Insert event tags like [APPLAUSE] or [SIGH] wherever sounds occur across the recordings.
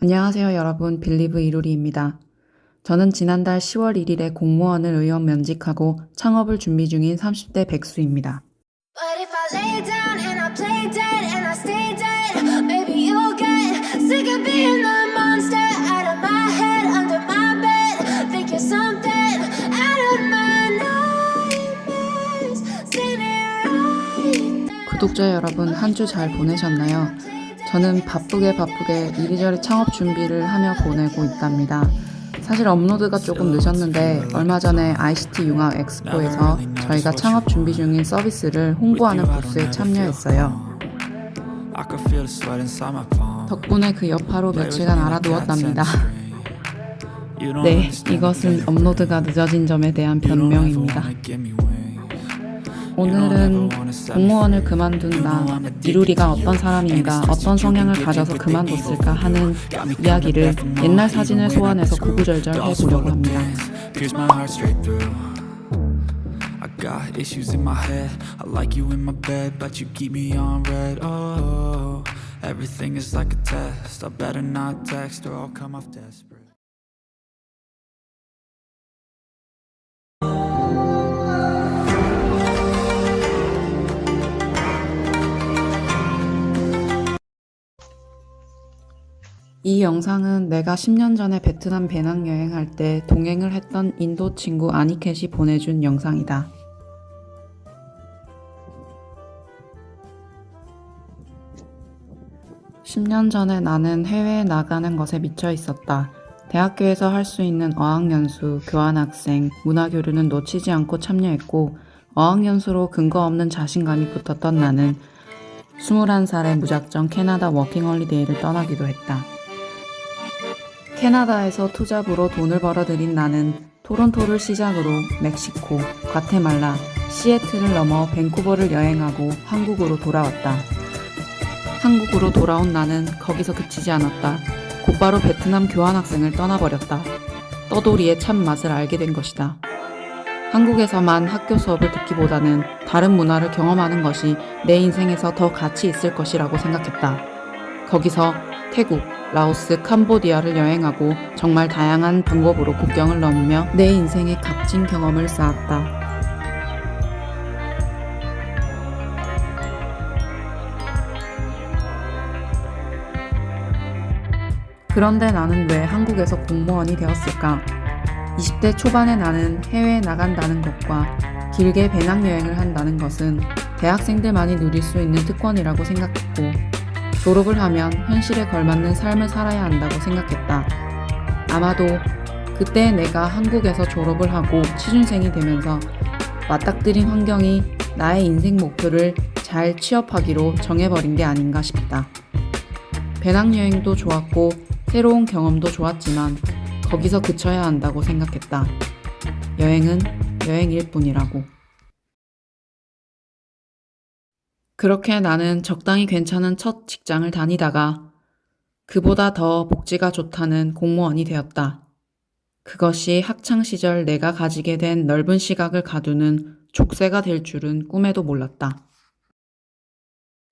안녕하세요 여러분 빌리브 이루리입니다. 저는 지난달 10월 1일에 공무원을 의원 면직하고 창업을 준비 중인 30대 백수입니다. 구독자 여러분 한 주 잘 보내셨나요? 저는 바쁘게 바쁘게 이리저리 창업 준비를 하며 보내고 있답니다. 사실 업로드가 조금 늦었는데 얼마 전에 ICT 융합 엑스포에서 저희가 창업 준비 중인 서비스를 홍보하는 부스에 참여했어요. 덕분에 그 여파로 며칠간 알아두었답니다. [LAUGHS] 네, 이것은. 업로드가 늦어진 점에 대한 변명입니다. 오늘은 공무원을 그만둔 나, 이루리가 어떤 사람인가, 어떤 성향을 가져서 그만뒀을까 하는 이야기를 옛날 사진을 소환해서 구구절절 해보려고 합니다. Oh. 이 영상은 내가 10년 전에 베트남 배낭여행 할 때 동행을 했던 인도 친구 아니켓이 보내준 영상이다. (10년) 전에 나는 해외에 나가는 것에 미쳐 있었다. 대학교에서 할 수 있는 어학연수, 교환학생, 문화교류는 놓치지 않고 참여했고 어학연수로 근거 없는 자신감이 붙었던 나는 21살에 무작정 캐나다 워킹홀리데이를 떠나기도 했다. 캐나다에서 투잡으로 돈을 벌어들인 나는 토론토를 시작으로 멕시코, 과테말라, 시애틀을 넘어 밴쿠버를 여행하고 한국으로 돌아왔다. 한국으로 돌아온 나는 거기서 그치지 않았다. 곧바로 베트남 교환학생을 떠나버렸다. 떠돌이의 참 맛을 알게 된 것이다. 한국에서만 학교 수업을 듣기보다는 다른 문화를 경험하는 것이 내 인생에서 더 가치 있을 것이라고 생각했다. 거기서 태국, 라오스, 캄보디아를 여행하고 정말 다양한 방법으로 국경을 넘으며 내 인생의 값진 경험을 쌓았다. 그런데 나는 왜 한국에서 공무원이 되었을까? 20대 초반의 나는 해외에 나간다는 것과 길게 배낭여행을 한다는 것은 대학생들만이 누릴 수 있는 특권이라고 생각했고 졸업을 하면 현실에 걸맞는 삶을 살아야 한다고 생각했다. 아마도 그때 내가 한국에서 졸업을 하고 취준생이 되면서 맞닥뜨린 환경이 나의 인생 목표를 잘 취업하기로 정해버린 게 아닌가 싶다. 배낭여행도 좋았고 새로운 경험도 좋았지만 거기서 그쳐야 한다고 생각했다. 여행은 여행일 뿐이라고. 그렇게 나는 적당히 괜찮은 첫 직장을 다니다가 그보다 더 복지가 좋다는 공무원이 되었다. 그것이 학창시절 내가 가지게 된 넓은 시각을 가두는 족쇄가 될 줄은 꿈에도 몰랐다.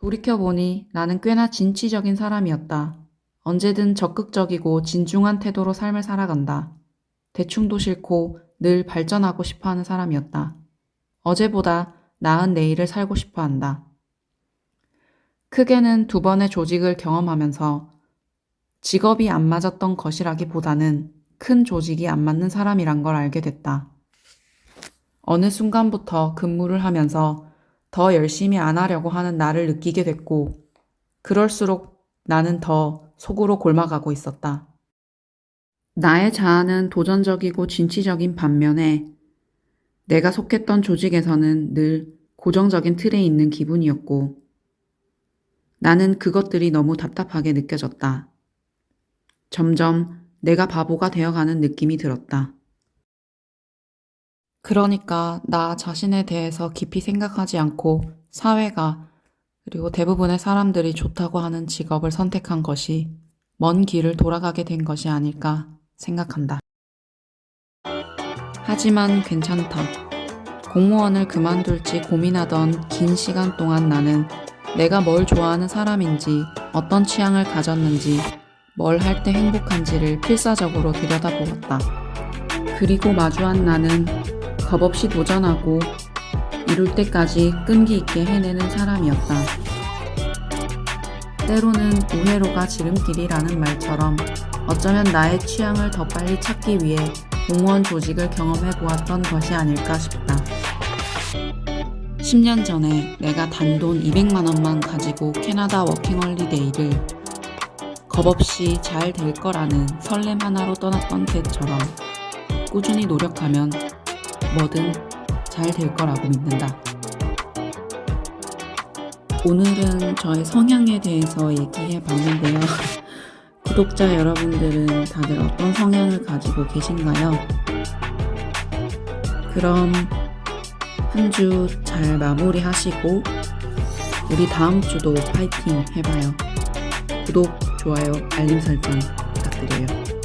돌이켜보니 나는 꽤나 진취적인 사람이었다. 언제든 적극적이고 진중한 태도로 삶을 살아간다. 대충도 싫고 늘 발전하고 싶어 하는 사람이었다. 어제보다 나은 내일을 살고 싶어 한다. 크게는 두 번의 조직을 경험하면서 직업이 안 맞았던 것이라기보다는 큰 조직이 안 맞는 사람이란 걸 알게 됐다. 어느 순간부터 근무를 하면서 더 열심히 안 하려고 하는 나를 느끼게 됐고, 그럴수록 나는 더 속으로 골마가고 있었다. 나의 자아는 도전적이고 진취적인 반면에 내가 속했던 조직에서는 늘 고정적인 틀에 있는 기분이었고, 나는 그것들이 너무 답답하게 느껴졌다. 점점 내가 바보가 되어가는 느낌이 들었다. 그러니까 나 자신에 대해서 깊이 생각하지 않고 사회가 그리고 대부분의 사람들이 좋다고 하는 직업을 선택한 것이 먼 길을 돌아가게 된 것이 아닐까 생각한다. 하지만 괜찮다. 공무원을 그만둘지 고민하던 긴 시간 동안 나는 내가 뭘 좋아하는 사람인지, 어떤 취향을 가졌는지, 뭘 할 때 행복한지를 필사적으로 들여다보았다. 그리고 마주한 나는 겁없이 도전하고 이룰 때까지 끈기 있게 해내는 사람이었다. 때로는 우회로가 지름길이라는 말처럼 어쩌면 나의 취향을 더 빨리 찾기 위해 공무원 조직을 경험해 보았던 것이 아닐까 싶다. 10년 전에 내가 단돈 200만 원만 가지고 캐나다 워킹홀리데이를 겁없이 잘 될 거라는 설렘 하나로 떠났던 때처럼 꾸준히 노력하면 뭐든 잘 될 거라고 믿는다. 오늘은 저의 성향에 대해서 얘기해 봤는데요. [LAUGHS] 구독자 여러분들은 다들 어떤 성향을 가지고 계신가요? 그럼 한 주 잘 마무리하시고 우리 다음 주도 파이팅 해봐요. 구독, 좋아요, 알림 설정 부탁드려요.